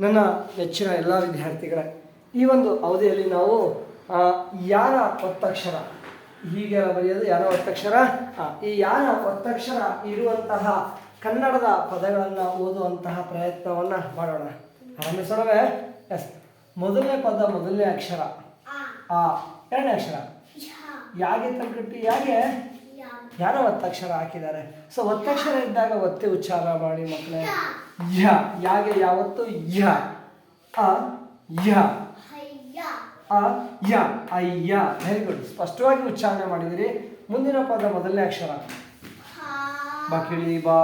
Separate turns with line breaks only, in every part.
ನನ್ನ ನೆಚ್ಚಿನ ಎಲ್ಲ ವಿದ್ಯಾರ್ಥಿಗಳೇ ಈ ಒಂದು ಅವಧಿಯಲ್ಲಿ ನಾವು ಯಾರ ಒತ್ತಕ್ಷರ? ಹೀಗೆ ಬರೆಯೋದು ಯಾರ ಒತ್ತಕ್ಷರ? ಆ, ಈ ಯಾರ ಒತ್ತಕ್ಷರ ಇರುವಂತಹ ಕನ್ನಡದ ಪದಗಳನ್ನು ಓದುವಂತಹ ಪ್ರಯತ್ನವನ್ನು ಮಾಡೋಣ. ಆರಂಭಿಸೋಣವೇ ಎಸ್ ಮೊದಲನೇ ಪದ ಮೊದಲನೇ ಅಕ್ಷರ. ಆ. ಎರಡನೇ ಅಕ್ಷರ. ಯಾಗೆ ತಂಕಟ್ಟಿ ಯಾಗೆ? ಯಾರ ಒತ್ತಕ್ಷರ ಹಾಕಿದ್ದಾರೆ. ಸೊ ಒತ್ತಕ್ಷರ ಇದ್ದಾಗ ಒತ್ತೆ ಉಚ್ಚಾರ ಮಾಡಿ ಮಕ್ಕಳೇ. ಯ ಯಾಗೆ ಯಾವತ್ತು ಯ ಅ ಯ. ಅ ಯ ಅಯ್ಯ ವೆರಿ ಗುಡ್ ಸ್ಪಷ್ಟವಾಗಿ ಉಚ್ಚಾರಣೆ ಮಾಡಿದಿರಿ. ಮುಂದಿನ ಪದ ಮೊದಲನೇ ಅಕ್ಷರ. ಬಕಿಳಿ ಬಾ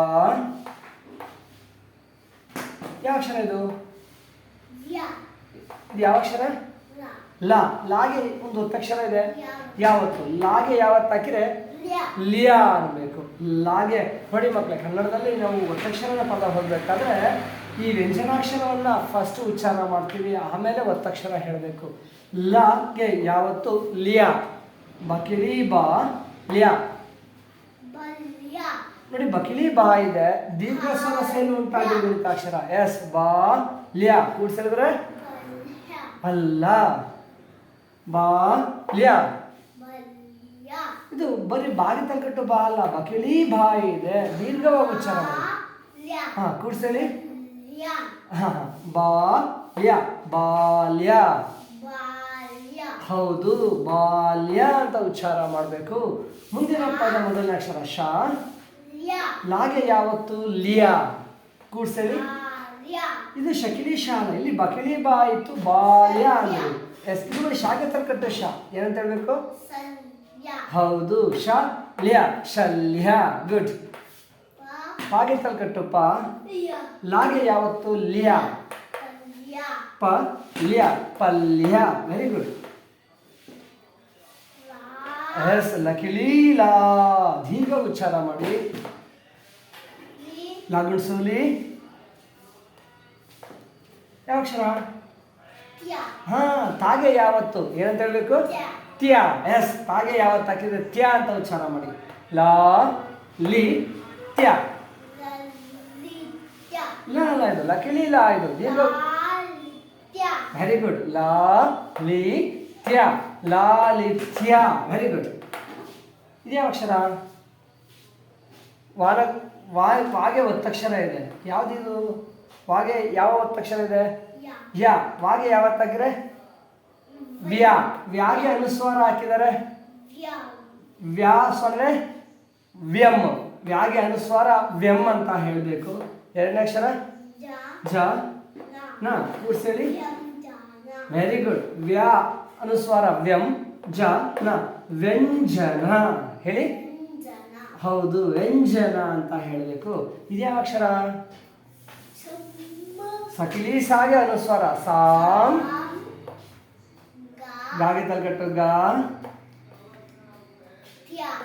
ಯಾವ ಅಕ್ಷರ ಇದು? ಇದು ಯಾವ ಅಕ್ಷರ? ಲಾ. ಲಾಗೆ ಒಂದು ಒತ್ತಕ್ಷರ ಇದೆ. ಯಾವತ್ತು? ಲಾಗೆ ಯಾವತ್ತು ಹಾಕಿದ್ರೆ ಲಿಯಾ. ಅನ್ನಬೇಕು ಲಾಗೆ ನೋಡಿ ಮಕ್ಕಳೇ ಕನ್ನಡದಲ್ಲಿ ನಾವು ಒತ್ತಕ್ಷರನ ಪದ ಹೋಗ್ಬೇಕಾದ್ರೆ ಈ ವ್ಯಂಜನಾಕ್ಷರವನ್ನ ಫಸ್ಟ್ ಉಚ್ಚಾರ ಮಾಡ್ತೀವಿ ಆಮೇಲೆ ಒತ್ತಕ್ಷರ ಹೇಳಬೇಕು. ಲಾಗೆ ಯಾವತ್ತು? ಲಿಯಾ. ಬಕಿಲಿ ಬಾ ಲಿಯಾ. ನೋಡಿ ಬಕಿಲಿ ಬಾ ಇದೆ ದೀರ್ಘ ಸ್ವರ ಉಂಟಾಗಿರುವಂತ ಅಕ್ಷರ ಎಸ್ ಬಾ ಲಿಯಾ. ಕೂಡ್ಸಿದ್ರೆ ಅಲ್ಲ. ಬಾ ಲಿಯಾ. ಇದು ಬರೀ ಬಾರಿ ತಲ್ಕಟ್ಟು ಬಾ ಅಲ್ಲ ಬಕಿಳಿ ಬಾ ಇದೆ. ದೀರ್ಘವಾಗಿ ಉಚ್ಚಾರ ಮಾಡಿ ಹಾ ಕೂಡ್ಸಲಿ. ಹಾ ಬಾ ಯಾ ಬಾಲ್ಯ. ಹೌದು ಬಾಲ್ಯ ಅಂತ ಉಚ್ಚಾರ ಮಾಡಬೇಕು. ಮುಂದಿನ ಪದ ಮೊದಲನೇ ಅಕ್ಷರ ಶಾ. ಲಾಗೆ ಯಾವತ್ತು? ಲಿಯಾ. ಕೂಡ್ಸಲಿ. ಇದು ಶಕಿಲಿ ಶಾ ಅಲ್ಲ. ಇಲ್ಲಿ ಬಕಿಳಿ ಬಾ ಇತ್ತು ಬಾಲ್ಯ ಅಂದ್ರೆ ಎಸ್ ಶಾಗೆ ತಲ್ಕಟ್ಟು ಶಾ. ಏನಂತ ಹೇಳ್ಬೇಕು? ಹೌದು. ಶ ಲ್ಯ ಶಲ್ಯ ಗುಡ್. ಪಾಗೆ ತಲ್ಕಟ್ಟು ಪ ಲಾಗೆ ಯಾವತ್ತು? ಲ್ಯ. ಪ ಲ್ಯ ಪಲ್ಯ. ವೆರಿ ಗುಡ್ ಎಸ್ ಲಕಿಲೀಲಾ ದೀರ್ಘ ಉಚ್ಚಾರ ಮಾಡಿ. ಲಾಗುಣಿಸಲಿ ಯಾವ ಅಕ್ಷರ? ಹಾ ತಾಗೆ ಯಾವತ್ತು? ಏನಂತ ಹೇಳ್ಬೇಕು? ತ್ಯ ಎಸ್ ಹಾಗೆ ಯಾವತ್ತು ಹಾಕಿದ್ರೆ ತ್ಯ ಅಂತ ಉಚ್ಚಾರ ಮಾಡಿ. ಲಾ ಲಿ ತ್ಯ. ಇಲ್ಲ ಲಾ ಇದು. ಲಕಿಲಿ ಲಾ ಇದು ದೀರ್ಘ ವೆರಿ ಗುಡ್ ಲಾ ಲಿ ತ್ಯ. ಲಾಲಿತ್ಯ ವೆರಿ ಗುಡ್ ಇದ್ಯಾವ ಅಕ್ಷರ? ವಾರ ವಾ ವಾಗೆ ಒತ್ತಕ್ಷರ ಇದೆ. ಯಾವುದಿದು ವಾಗೆ ಯಾವ ಒತ್ತಕ್ಷರ ಇದೆ? ಯಾ. ವಾಗೆ ಯಾವತ್ತಾಗಿದ್ರೆ ವ್ಯಾ, ವ್ಯಾಗೆ ಅನುಸ್ವಾರ ಹಾಕಿದ್ದಾರೆ ವ್ಯಾ ಸೊನ್ನೆ ವ್ಯಮ್ ವ್ಯಾಗೆ ಅನುಸ್ವಾರ ವ್ಯಮ್ ಅಂತ ಹೇಳಬೇಕು. ಎರಡನೇ ಅಕ್ಷರ? ಜ. ನಾ. ವೆರಿ ಗುಡ್ ವ್ಯಾ ಅನುಸ್ವಾರ ವ್ಯಮ್ ಜ, ನ. ವ್ಯಂಜನ. ಹೇಳಿ? ಹೌದು, ವ್ಯಂಜನ ಅಂತ ಹೇಳಬೇಕು. ಇದ್ಯಾವ ಅಕ್ಷರ? ಸಕಿಲಿ ಸಾಗೆ ಅನುಸ್ವಾರ. ಸಾಮ್ ಗಾಗೆ ತಲೆಕಟ್ಟು ಗಾ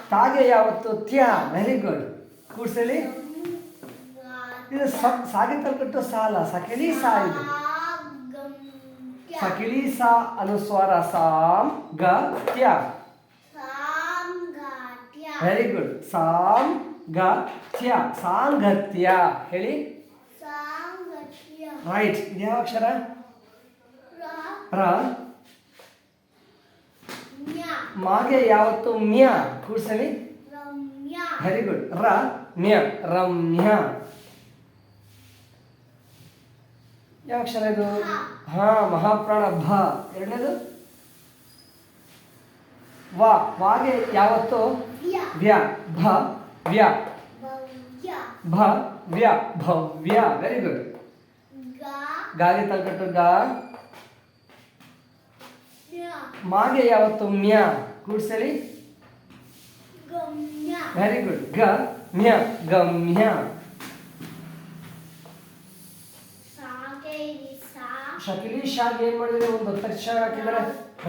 ತಾಗೆ ಯಾವತ್ತು? ತ್ಯ. ವೆರಿ ಗುಡ್ ಕೂಡ್ಸಲಿ. ಇದು ಸ- ಸಾಗೆ ತಲ್ಕಟ್ಟು ಸಾಲ. ಸಕಿಲಿ ಸಾ ಇದು. ಸಕಿಲಿ ಸಾ ಅನುಸ್ವಾರ ಸಾಮ್ ಗ ತ್ಯ. ವೆರಿ ಗುಡ್ ಸಾಮ್ ಗ ತ್ಯ. ಸಾಂಗತ್ಯ ಹೇಳಿ. ರೈಟ್ ಇದ್ಯಾವ ಅಕ್ಷರ? ರ. ಮಾಗೆ ಯಾವತ್ತು ಮ್ಯ? ಕೂಡ್ಸಲಿ ವೆರಿ ಗುಡ್ ರ ಮ್ಯ ರಮ್ಯ. ಯಾವ ಅಕ್ಷರ ಇದು? ಹಾ. ಮಹಾಪ್ರಾಣ ಭ. ಎರಡನೇದು? ವಾ. ವಾಗೆ ಯಾವತ್ತು? ವ್ಯ. ಭ ವ್ಯ. ಭ ವ್ಯ. ಭವ್ಯ. ವೆರಿ ಗುಡ್ ಗಾಗೆ ತಲ್ಕಟ್ಟು ಗಾ. ಮಾಗೆ ಯಾವತ್ತು ಮ್ಯ? ಕೂಡ್ಸಲಿ ವೆರಿ ಗುಡ್ ಗ ಮ್ಯ ಗಮ್ಯ. ಶಕಿಲಿ ಶಾಗೆ ಏನ್ ಮಾಡಿದ್ರೆ? ಒಂದು ಒತ್ತಕ್ಷರ ಹಾಕಿದ್ರೆ.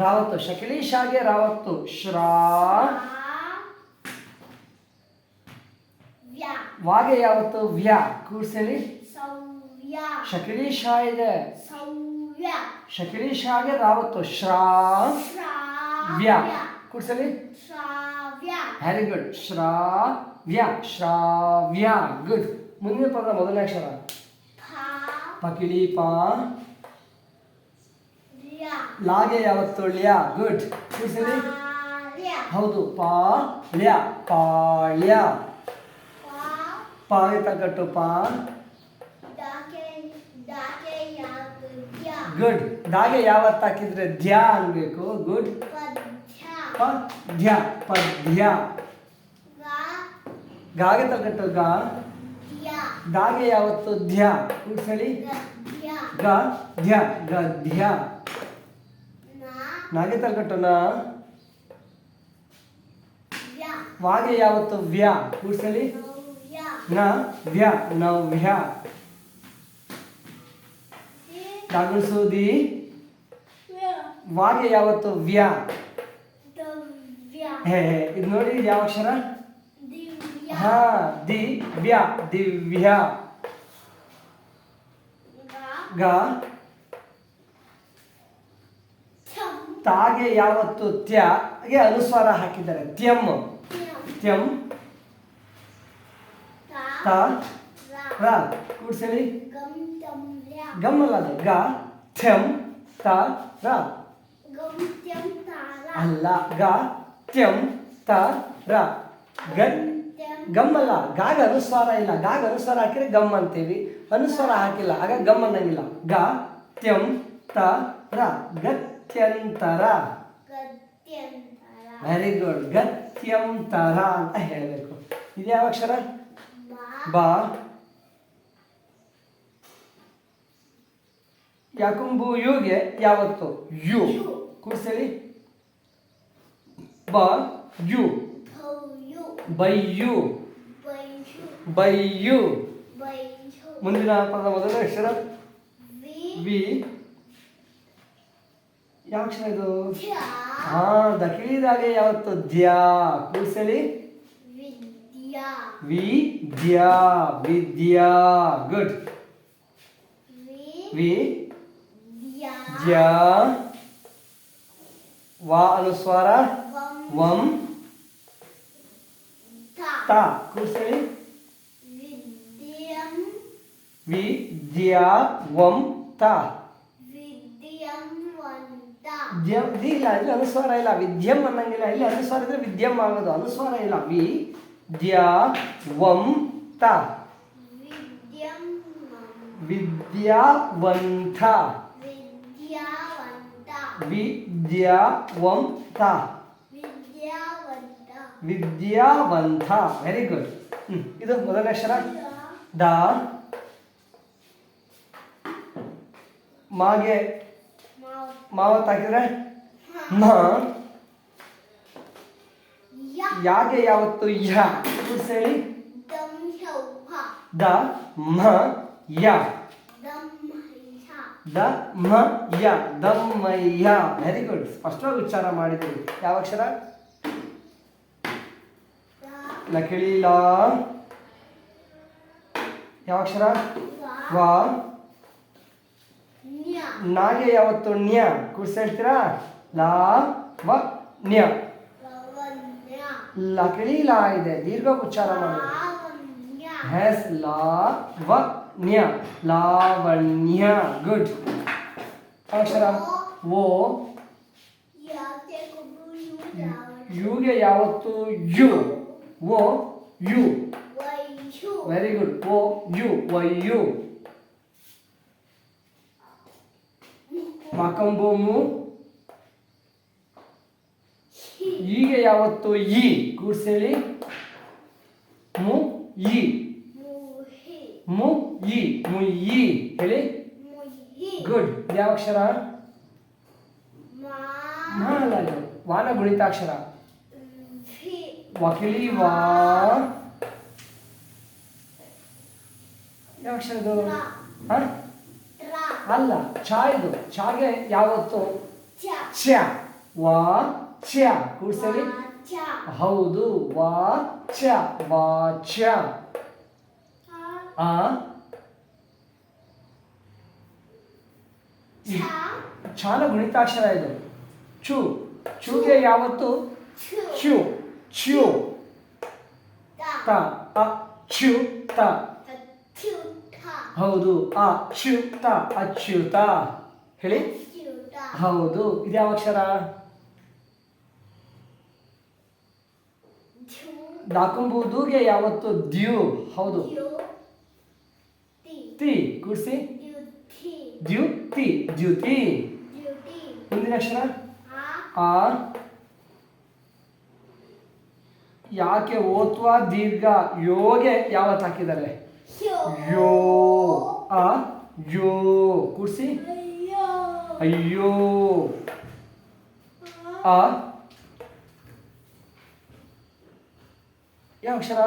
ರಾವತ್ತು. ಶಕಿಲಿ ಶಾಗೆ ರಾವತ್ತು. ಶ್ರಾ. ವಾಗೆ ಯಾವತ್ತು? ವ್ಯಾ. ಕೂಡ್ಸಲಿ ಶಕಿಲಿ ಶಾ ಇದೆ. ಶಕಿಲಿ ಶಾಗೆ ರಾವತ್ತು. ಶ್ರಾ. ವ್ಯ. ಕೂಡ್ಸಲಿ. Very good Shravya Shravya good ಮುಂದಿನ ಪದ ಮೊದಲನೇ ಅಕ್ಷರ. ಪಕಿಳಿ ಪಾ ಲಾಗೆ ಯಾವತ್ತು? ಳ್ಯ. ಗುಡ್ ಕೂಡ್ಸಲಿ.
ಹೌದು
ಹೌದು. ಪಾಳ್ಯ. ಪಾಳ್ಯ.
ಪಾ.
ಪಾಗೆ ತಗಟ್ಟು ಪಾ. ಗುಡ್ ದಾಗೆ ಯಾವತ್ತು ಹಾಕಿದ್ರೆ ಧ್ಯ ಅನ್ಬೇಕು? ಗುಡ್
ಪದ್ಯ
ಪದ್ಯ ಗಾಗೆ ತಗಟ್ಟು ಗಾ. ದಾಗೆ ಯಾವತ್ತು? ಧ್ಯ
ಗದ್ಯ
ಗ ಧ್ಯ ಗ
ಧ್ಯ
ನಾಗೆ ತಗಟ್ಟು ನ. ವಾಗೆ ಯಾವತ್ತು? ವ್ಯ.
ನವ್ಯ
ನ, ವ್ಯ, ನವ್ಯ.
ದಿ
ದಾಗುಳ್ಸೋದಿ?
ವ್ಯ.
ವಾಗೆ ಯಾವತ್ತು? ವ್ಯ. ಹೇ ಇದು ನೋಡಿ ಯಾವ ಅಕ್ಷರ? ಹಾ ದಿ ವ್ಯಾ ದಿವ್ಯ.
ಗಾ.
ಗ. ತಾಗೆ ಯಾವತ್ತು? ತ್ಯಗೆ ಅನುಸ್ವಾರ ಹಾಕಿದ್ದಾರೆ. ತ್ಯಂ.
ತ್ಯಂ. ತಾ. ರಾ. ಲ್ಯ
ಗಮ್ಮಲ್ಲ ಅದು ಗ ಥ್ಯಂ ತ ರ. ಅಲ್ಲ ಗ ತ್ಯಂ ತ ರ. ಗ
ತ್ಯಂ
ಗಮ್ಮಲ್ಲ ಗಾಗ ಅನುಸ್ವಾರ ಇಲ್ಲ. ಗಾಗ ಅನುಸ್ವಾರ ಹಾಕಿದ್ರೆ ಗಮ್ ಅಂತೀವಿ. ಅನುಸ್ವಾರ ಹಾಕಿಲ್ಲ ಆಗ ಗಮ್ ಅನ್ನಂಗಿಲ್ಲ. ಗ ತ್ಯಂ ತ ರ. ಗತ್ಯಂತರ.
ಗತ್ಯಂತರ.
ವೆರಿ ಗುಡ್ ಗತ್ಯಂತರ ಅಂತ ಹೇಳಬೇಕು. ಇದು ಯಾವ ಅಕ್ಷರ
ಬಾ
ಬ ಯಾಕುಂಬು ಯುಗೆ ಯಾವತ್ತು? ಯು.
ಯು.
ಬ ಯು.
ಬೈಯು
ಬೈ ಯು ಬೈ ಯು ಮುಂದಿನ ಪದ ಮೊದಲ ಅಕ್ಷರ.
ವಿ.
ವಿ. ಯಾವ ಅಕ್ಷರ ಇದು? ಹಾ ದಕಿಳಿದಾಗೆ ಯಾವತ್ತು? ದ್ಯಾ ಕೂಸಲಿ
ವಿದ್ಯಾ.
ವಿದ್ಯಾ. ವಿದ್ಯಾ. ಗುಡ್.
ವಿ.
ವಿ
ದ್ಯಾ
ದ್ಯಾ ವಾ ಅನುಸ್ವಾರ
ವಂ
ವಂ
ತ
ತ ಕೂಡ್ಸಲಿ
ವಿದ್ಯಂ
ವಿದ್ಯಾ ವಂ ತ
ವಿದ್ಯಂ ವಂತ
ದ್ಯ ದಿ ಇಲ್ಲ ಇಲ್ಲಿ ಅನುಸ್ವಾರ ಇಲ್ಲ ವಿದ್ಯಂ ಅನ್ನಂಗಿಲ್ಲ ಇಲ್ಲಿ ಅನುಸ್ವಾರ ಇದ್ರೆ ವಿದ್ಯಂ ಆಗೋದು ಅನುಸ್ವಾರ ಇಲ್ಲ ವಿ ದ್ಯಾ ವಂ ತ
ವಿದ್ಯಂ ವಂ
ವಿದ್ಯಾವಂತ
ವಿದ್ಯಾವಂತ
ವಿದ್ಯಾವಂತ
ವಿದ್ಯಾವಂತ
ವಿದ್ಯಾವಂತ ವೆರಿ ಗುಡ್ ಹ್ಮ್ ಇದು ಮೊದಲನೇ ಅಕ್ಷರ ದ ಮಾಗೆ
ಮಾವ್
ಮಾವತ್ ಹಾಕಿದ್ರೆ ಮ
ಯ
ಯಾಗೆ ಯಾವತ್ತು ಯ ಕೂಡ್ಸ್ ಹೇಳಿ
ದಂ ಹೌಹ
ದ ಮ ಯ
ದಂ ಹೈಹ
ದ ಮ ಯ ದಮ್ಮಯ್ಯ ವೆರಿ ಗುಡ್ ಸ್ಪಷ್ಟವಾಗಿ ಉಚ್ಚಾರ ಮಾಡಿದ್ದೀವಿ ಯಾವ ಅಕ್ಷರ? ಲಕಿಳಿ ಲ ಯಾವ ಅಕ್ಷರ?
ವಾ.
ನಾಗೆ ಯಾವತ್ತು ನ್ಯ. ಕೂಡ್ಸ ಹೇಳ್ತೀರಾ? ಲಾ ವ ನ್ಯ. ಲಕಿಳಿ ಲಾ ಇದೆ. ದೀರ್ಘ ಉಚ್ಚಾರ ಮಾಡಿ
ಲಾವಣ್ಯ
ಹೆಸ್ ಲಾ ವ ನ್ಯ ಲಾವಣ್ಯ ಗುಡ್ ಅಕ್ಷರ ಓ
ಯಾಕೆ ಕೊಬ್ಬು ಯಾವ
ಯುಗೆ ಯಾವತ್ತು ಯು ಓ ಯು
Vaishu
very good O you why you ಮಕಂಬೋಮು ಈಗ ಯಾವತ್ತು ಇ ಗೂಡ್ಸ್ ಹೇಳಿ ಮು ಇ ಮು ಇ ಮು ಇ ಹೇಳಿ ಗುಡ್. ಯಾವ ಅಕ್ಷರ? ವಾನ ಗುಣಿತಾಕ್ಷರ ವಕೀಲಿ ವಾ ಯಾವ ಅಕ್ಷರ ಇದು ಅಲ್ಲ ಚಾ ಇದು. ಚಾಗೆ ಯಾವತ್ತು? ಚ್ಯ ವಾ ಚ್ಯ ಕೂಡ್ಸಲಿ.
ಚ
ಹೌದು. ವಾ ಚ್ಯ ವಾಚ್ಯ ಆ? ಚಾನ ಗುಣಿತಾಕ್ಷರ ಇದು. ಚು ಚುಗೆ ಯಾವತ್ತು?
ಚು
ಚ್ಯು ಚ್ಯು
ತ.
ಚ್ಯು ತ. ಹೌದು. ಅಚ್ಯುತ ಅಚ್ಯುತ. ಹೇಳಿ?
ಹೌದು.
ಹೌದು ಇದ್ಯಾವ ಅಕ್ಷರ? ದಾಕಂಬುದುಗೆ ಯಾವತ್ತು ದ್ಯು. ಹೌದು. ತಿ ಕೂಡಿಸಿ?
ದ್ಯುತಿ.
ದ್ಯುತಿ ಮುಂದಿನ ಅಕ್ಷರ?
ಆ.
ಆ ಯಾಕೆ ಓತ್ವ ದೀರ್ಘ? ಯೋಗೆ ಯಾವತ್ತು ಹಾಕಿದ್ದಾರೆ?
ಯೋ.
ಅ ಆ? ಯೋ. ಕೂಡಿಸಿ?
ಅಯ್ಯೋ.
ಆ? ಯಾವ ಅಕ್ಷರ?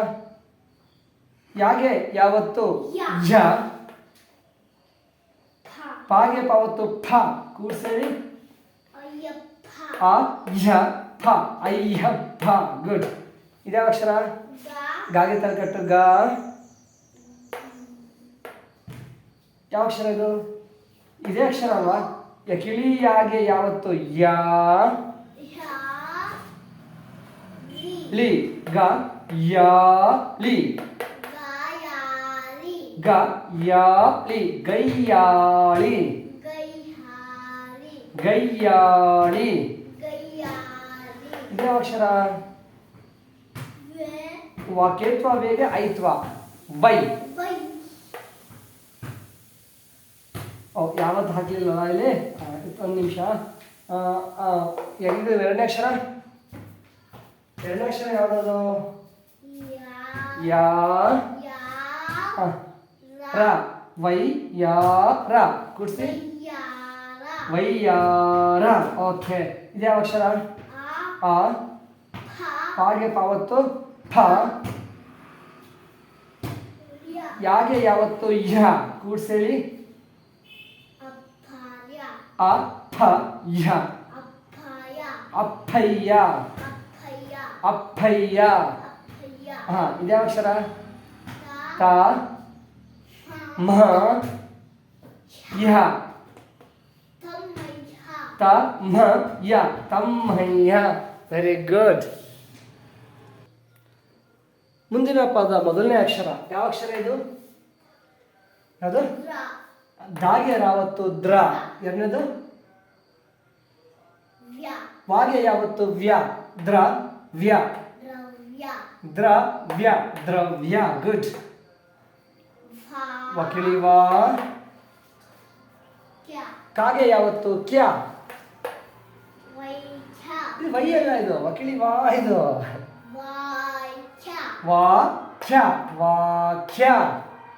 ಯಾಗೆ ಯಾವತ್ತು?
ಯ.
ಯ
ಪ
ಪಾಗೆ ಪಾವತ್ತು ಫ ಕೂಡ್ಸೇಳಿ
ಅಯ್ಯಪ್ಪ
ಆ ಯ ಫ ಅಯ್ಯಪ್ಪ ಗುಡ್ ಇದ್ಯಾವ ಅಕ್ಷರ
ಗ
ಗಾಗೆ ತಲೆಕಟ್ಟು ಗ ಯಾವ ಅಕ್ಷರ ಇದು ಇದೇ ಅಕ್ಷರ ಅಲ್ವಾ ಯಕಿಳಿ ಯಾಗೆ ಯಾವತ್ತು ಯಾ
ಯ ಲಿ
ಲಿ ಗ ಯಾ ಲಿ
ಗಾಯಾಲಿ
ಗ ಯಾ ಲಿ ಗೈಯಾಳಿ. ಗೈಯಾಳಿ. ಇದೇ ಅಕ್ಷರ?
ವಾಕ್ಯತ್ವ
ವಾಕೇತ್ವ ಐತ್ವ. ಓ ಯಾವತ್ತು ಹಾಕ್ಲಿಲ್ಲ ಇಲ್ಲಿ? ಒಂದು ನಿಮಿಷ. ಇದು ಎರಡನೇ ಅಕ್ಷರ? ಎರಡನೇ ಅಕ್ಷರ ಯಾವುದು
ಯಾ.
ರ. ವೈಯಾರ ಯಾ ರ. ಕೂಡಿಸಿ
ಯಾರ
ವೈಯಾರ ಓಕೆ ಇದ್ಯಾವ ಅಕ್ಷರ?
ಆ.
ಹಾಗೆ
ಪ
ಪಾಗೆ ಪಾವತ್ತು? ಫ
ಯ
ಯಾಗೆ ಯಾವತ್ತು? ಯ. ಕೂಡ್ಸೇಳಿ ಅ ಫ ಯ.
ಅಪ್ಪಯ.
ಅಪ್ಪಯ್ಯ.
ಅಪ್ಪಯ್ಯ.
ಹಾ ಇದ್ಯಾವ ಅಕ್ಷರ?
ತ.
ಮ ಯ
ತಮ್ಮಯ್ಯ
ತ ಮ ಯ. ತಮ್ಮಯ್ಯ ವೆರಿ ಗುಡ್ ಮುಂದಿನ ಪದ ಮೊದಲನೇ ಅಕ್ಷರ. ಯಾವ ಅಕ್ಷರ ಇದು? ಯಾವುದು?
ರ
ದಾಗೆ ಯಾವತ್ತು ದ್ರ. ಎರಡನೇದು? ವಾಗೆ ಯಾವತ್ತು ವ್ಯ? ದ್ರ ವ್ಯ.
ದ್ರವ್ಯ.
ದ್ರ ವ್ಯ. ದ್ರವ್ಯ. ಗುಡ್ ವಕಿಳಿವಾ ಕಾಗೆ ಯಾವತ್ತು? ಕ್ಯಾ?
ವೈಖ್ಯ
ಇದು ವೈ ಅಲ್ಲ ಇದು. ವಕಿಳಿವಾ ಇದು? ವಾ ಖ್ಯ. ವಾಕ್ಯ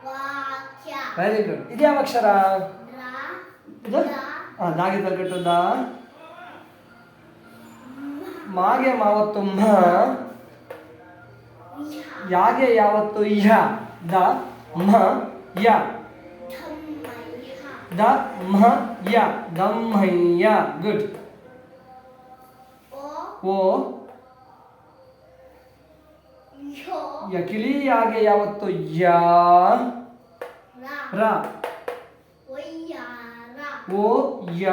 ವಾಕ್ಯ
ವೆರಿ ಗುಡ್ ಇದ್ಯಾವ ಅಕ್ಷರ?
ರ
ಇದು? ಆ, ದಾಗೆ ತಲ್ಕಟ್ಟು ದ ಮಾಗೆ ಮಾವತ್ತು ಮ ಯಾಗೆ ಯಾವತ್ತು ಯ? ದ ಮ. ಯ
ಧಮ್ಮಯ್ಯ
ದ ಮ ಯ ದಮ್ಮಯ್ಯ ಗುಡ್
ಓ
ಓ
ಯೋ
ಯಕಿಲಿ ಯಾಗೆ ಯಾವತ್ತು ಯ
ರ
ರ
ವಯ್ಯಾರ
ಓ ಯ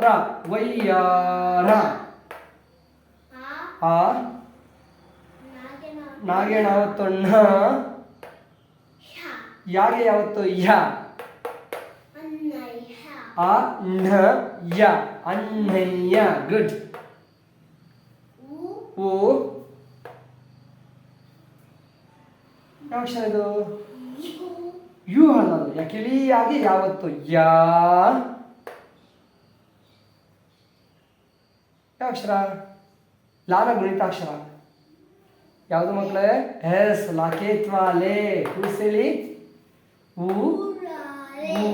ರ ವಯ್ಯಾರ
ಆ
ಆ ಯಾಗೆ ಯಾವತ್ತು ಯ?
ಅನ್ನಯ್ಯ
ಆ ಣ ಯ. ಅಣ್ಣಯ್ಯ ಗುಡ್ ಓ ಯಾವ ಇದು?
ಯು
ಅನ್ನೋದು ಯಕಿಲಿಯಾಗಿ ಯಾವತ್ತು ಯಾ? ಯಾವ ಅಕ್ಷರ? ಲಾಲ ಗುಣಿತಾಕ್ಷರ. ಯಾವುದು ಮಕ್ಕಳೇ ಎಸ್ ಲಾಕೇತ್ವ ಲೇ ಕೂಸೇಳಿ ಉ
ಊರಾರೆ
ಉ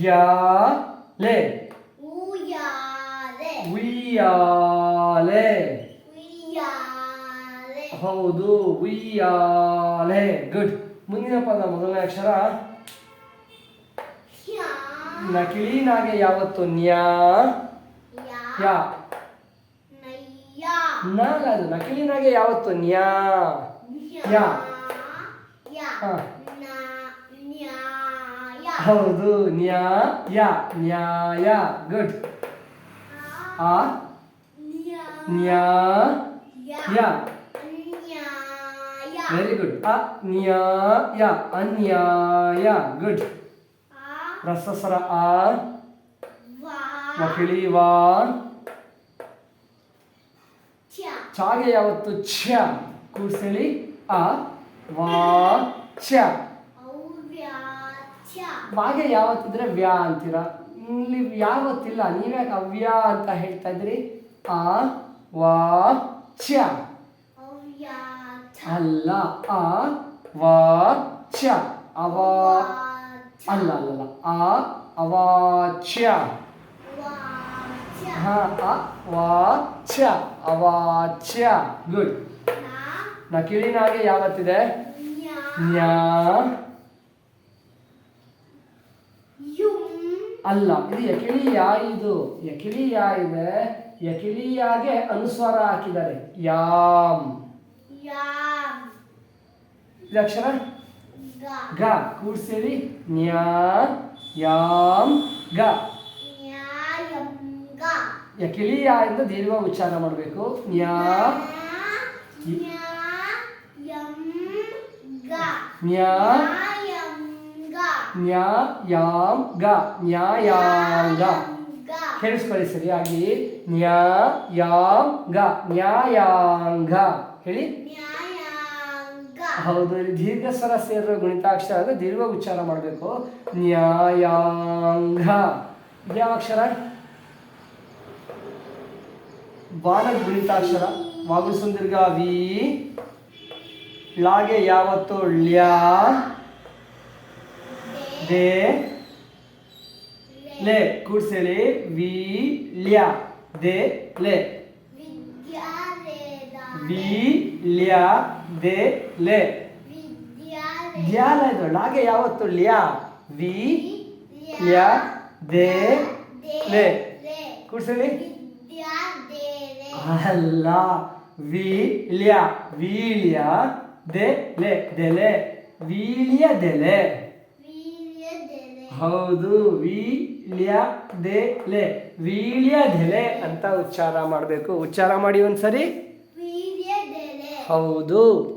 ಯಾ ಲೇ
ಉಯ್ಯಾಲೆ
ಹೌದು ಉಯ್ಯಾಲೆ ಗುಡ್ ಮುಂದಿನ ಪದ ಮೊದಲನೇ ಅಕ್ಷರ.
ನಕಿಲಿ
ನಾಗೆ ಯಾವತ್ತು? ನ್ಯಾ.
ಯಾ.
ನಾಗ ಅದು. ನಕಿಲಿನಾಗೆ ಯಾವತ್ತು? ನ್ಯಾ. ಯ. ಹಾ.
ನ್ಯಾಯ
ಹೌದು, ನ್ಯಾ, ಯಾ ನ್ಯಾಯ ಗುಡ್. ಆ? ನ್ಯಾಯ
ಅನ್ಯಾಯ
ವೆರಿ ಗುಡ್ ಅ ನ್ಯಾಯ ಅನ್ಯಾಯ ಗುಡ್. ರಸಸರ ಆ.
ಛ
ಚಾಗೆ ಯಾವತ್ತು ಛ ಕೂಸಳಿ ಆ, ವಾ ಛ ವಾಗೆ ಯಾವತ್ತಿದ್ರೆ ವ್ಯಾ ಅಂತೀರ? ಇಲ್ಲಿ ಯಾವತ್ತಿಲ್ಲ ನೀವ್ಯಾಕೆ ಅವ್ಯ ಅಂತ ಹೇಳ್ತಾ ಇದ್ರಿ ಆ ವಾ
ಚ
ಅಲ್ಲ ಆ ವಾ ಚ ಅವಾ ಅಲ್ಲ ಅಲ್ಲ ಆ ಅವಾಚ್ಯ ವಾಚ್ಯ ಅವಾಚ್ಯ ಗುಡ್
ನಾ.
ನಕಿಲಿನಾಗೆ ಯಾವತ್ತಿದೆ?
ನ್ಯ
ನ್ಯಾ
ಯುಂ
ಅಲ್ಲ. ಇದು ಯಕಿಳಿ ಇದು ಯಕಿಳಿ ಇದೆ ಯಕಿಳಿ ಅನುಸ್ವಾರ ಹಾಕಿದ್ದಾರೆ. ಯಾಮ್. ಇದು ಅಕ್ಷರ?
ಗ.
ಕೂಡ್ಸೇಳಿ ನ್ಯಾ ಯಾಮ್. ಗ. ಯಕಿಳಿ ಯಾ ಇಂದ ದೀರ್ಘ ಉಚ್ಚಾರ ಮಾಡಬೇಕು. ನ್ಯಾ. ನ್ಯಾ. ನ್ಯಾಯಾಂಗ
ಗ
ಕೇಳಿಸ್ಕೊಳ್ಳಿ ಸರಿಯಾಗಿ. ನ್ಯಾ ಯಾಮ್ ಗ ನ್ಯಾಯಾಂಗ ಹೇಳಿ?
ನ್ಯಾಯಾಂಗ.
ಹೌದು ದೀರ್ಘ ಸ್ವರ ಸೇರಿರೋ ಗುಣಿತಾಕ್ಷರ ಅಂದ್ರೆ ದೀರ್ಘ ಉಚ್ಚಾರ ಮಾಡಬೇಕು. ನ್ಯಾಯಾಂಗ ಯಾವ ಅಕ್ಷರ. ಬಾಲ ಗುಣಿತಾಕ್ಷರ. ವಾಗು ವಿ. ಲಾಗೆ ಯಾವತ್ತು ಲ್ಯಾ ದೇ ಲೆ, ಕೂಡ್ಸೇಳಿ. ವಿ, ಲ್ಯಾ. ದೇ, ಲೆ. ವಿ, ಲ್ಯಾ, ದೇ, ಲೆ. ಇದು ಲಾಗೆ ಯಾವತ್ತು ಲ್ಯಾ? ವಿ, ಲ್ಯಾ, ದೇ, ಲೆ. ಕೂಡ್ಸೇಳಿ. ಅಲ್ಲ. ವೀಳ್ಯ ದೆ, ಲೆ. ದೆಲೆ ವೀಳ್ಯ ದೆಲೆ ಹೌದು ವೀಳ್ಯದೆಲೆ. ವೀಳ್ಯದೆಲೆ ಲೆ ವೀಳ್ಯ ದೆಲೆ ಅಂತ ಉಚ್ಚಾರ ಮಾಡಬೇಕು. ಉಚ್ಚಾರ ಮಾಡಿ ಒಂದ್ಸರಿ. ಹೌದು.